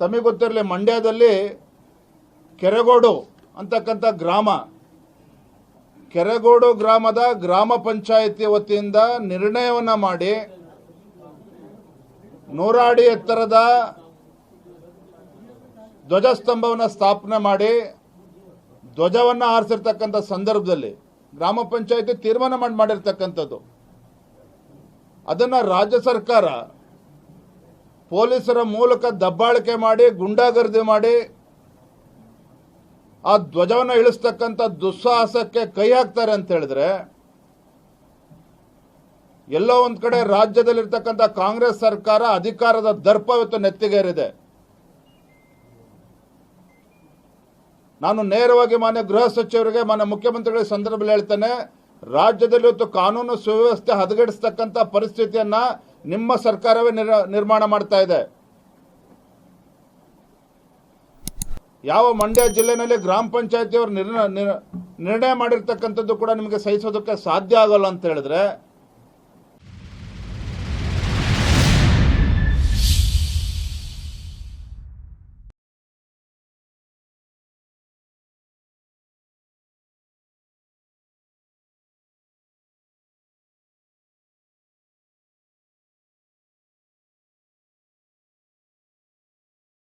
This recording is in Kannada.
ತಮಗೆ ಗೊತ್ತಿರಲಿ, ಮಂಡ್ಯದಲ್ಲಿ ಕೆರೆಗೋಡು ಅಂತಕ್ಕಂಥ ಗ್ರಾಮ. ಕೆರೆಗೋಡು ಗ್ರಾಮದ ಗ್ರಾಮ ಪಂಚಾಯಿತಿ ವತಿಯಿಂದ ನಿರ್ಣಯವನ್ನು ಮಾಡಿ ನೂರಾಡಿ ಎತ್ತರದ ಧ್ವಜಸ್ತಂಭವನ್ನು ಸ್ಥಾಪನೆ ಮಾಡಿ ಧ್ವಜವನ್ನು ಆರಿಸಿರ್ತಕ್ಕಂಥ ಸಂದರ್ಭದಲ್ಲಿ ಗ್ರಾಮ ಪಂಚಾಯಿತಿ ತೀರ್ಮಾನ ಮಾಡಿ ಮಾಡಿರ್ತಕ್ಕಂಥದ್ದು. ಅದನ್ನು ರಾಜ್ಯ ಸರ್ಕಾರ ಪೊಲೀಸರ ಮೂಲಕ ದಬ್ಬಾಳಿಕೆ ಮಾಡಿ, ಗುಂಡಾಗರ್ದಿ ಮಾಡಿ, ಆ ಧ್ವಜವನ್ನು ಇಳಿಸ್ತಕ್ಕಂಥ ದುಸ್ಸಾಹಸಕ್ಕೆ ಕೈ ಹಾಕ್ತಾರೆ ಅಂತ ಹೇಳಿದ್ರೆ, ಎಲ್ಲೋ ಒಂದು ಕಡೆ ರಾಜ್ಯದಲ್ಲಿರ್ತಕ್ಕಂಥ ಕಾಂಗ್ರೆಸ್ ಸರ್ಕಾರ ಅಧಿಕಾರದ ದರ್ಪ ಇವತ್ತು ನೆತ್ತಿಗೇರಿದೆ. ನಾನು ನೇರವಾಗಿ ಮಾನ್ಯ ಗೃಹ ಸಚಿವರಿಗೆ, ಮಾನ್ಯ ಮುಖ್ಯಮಂತ್ರಿಗಳ ಸಂದರ್ಭದಲ್ಲಿ ಹೇಳ್ತೇನೆ, ರಾಜ್ಯದಲ್ಲಿ ಇವತ್ತು ಕಾನೂನು ಸುವ್ಯವಸ್ಥೆ ಹದಗೆಡಿಸ್ತಕ್ಕಂಥ ಪರಿಸ್ಥಿತಿಯನ್ನ ನಿಮ್ಮ ಸರ್ಕಾರವೇ ನಿರ್- ನಿರ್ಮಾಣ ಮಾಡ್ತಾ ಇದೆ. ಯಾವ ಮಂಡ್ಯ ಜಿಲ್ಲೆನಲ್ಲಿ ಗ್ರಾಮ ಪಂಚಾಯತಿಯವರು ನಿರ್ಣಯ ನಿರ್ಣಯ ಮಾಡಿರ್ತಕ್ಕಂಥದ್ದು ಕೂಡ ನಿಮಗೆ ಸಹಿಸೋದಕ್ಕೆ ಸಾಧ್ಯ ಆಗೋಲ್ಲ ಅಂತ ಹೇಳಿದ್ರೆ